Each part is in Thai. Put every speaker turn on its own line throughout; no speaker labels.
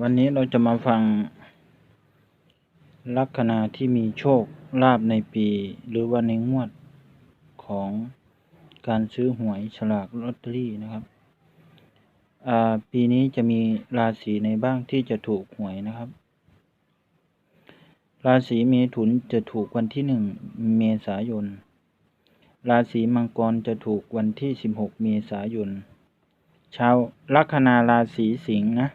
วันนี้เราจะมาฟัง ลัคนาที่มีโชคลาภในปี หรือว่าในงวดของการซื้อหวยฉลากลอตเตอรี่นะครับปีนี้จะมีราศีในบ้างที่จะถูกหวยนะครับ ราศีเมถุนจะถูกวันที่หนึ่งเมษายน ราศีมังกรจะถูกวันที่สิบหกเมษายน ชาวลัคนาราศีสิงห์นะ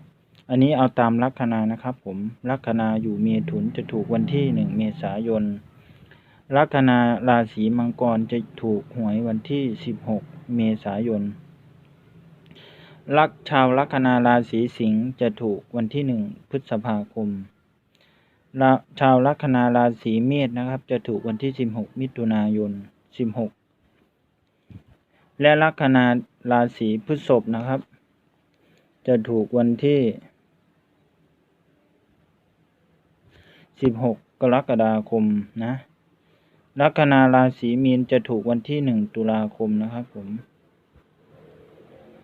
อันนี้เอาตามลัคนานะครับ ผมลัคนาอยู่เมถุนจะถูกวันที่หนึ่งเมษายนลัคนาราศีมังกรจะถูกหวยวันที่สิบหกเมษายนลักชาวลัคนาราศีสิงห์จะถูกวันที่หนึ่งพฤษภาคมชาวลัคนาราศีเมษนะครับ จะถูกวันที่สิบหกมิถุนายนสิบหกและลัคนาราศีพฤษภนะครับ จะถูกวันที่ สิบหกกรกฎาคมนะลัคนาราศีมีนจะถูกวันที่หนึ่งตุลาคมนะครับผม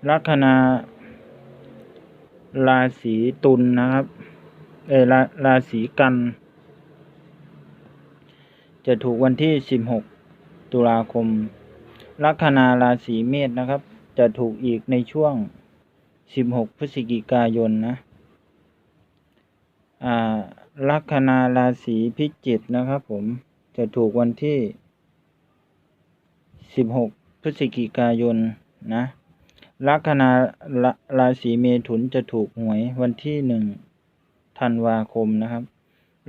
ลัคนาราศีตุลนะครับเออราราศีกัน จะถูกวันที่สิบหกตุลาคมลัคนาราศีเมษนะครับ จะถูกอีกในช่วงสิบหกพฤศจิกายนนะอ่า ลัคนาราศีพิจิกนะครับผมจะถูกวันที่สิบหกพฤศจิกายนนะลัคนาราราศีเมถุนจะถูกหวยวันที่หนึ่งธันวาคมนะครับ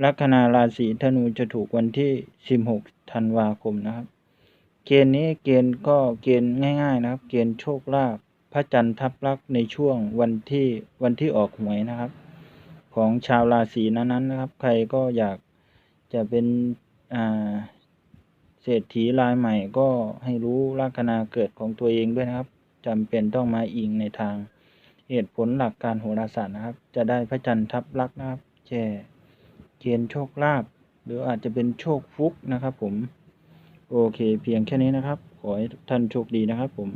ลัคนาราศีธนูจะถูกวันที่สิบหกธันวาคมนะครับ เกณฑ์นี้เกณฑ์ก็เกณฑ์ง่าย ๆ นะครับ เกณฑ์โชคลาภพระจันทร์ทับลักในช่วงวันที่วันที่ออกหวยนะครับ ของชาวราศีนั้นๆนะครับ ใครก็อยากจะเป็นเศรษฐีรายใหม่ก็ให้รู้ลัคนาเกิดของตัวเองด้วยนะครับจำเป็นต้องมาอิงในทางเหตุผลหลักการโหราศาสตร์นะครับ จะได้พระจันทร์ทับลักนะครับแช่เกณฑ์โชคลาภหรืออาจจะเป็นโชคฟุกนะครับผม โอเคเพียงแค่นี้นะครับ ขอให้ท่านโชคดีนะครับผม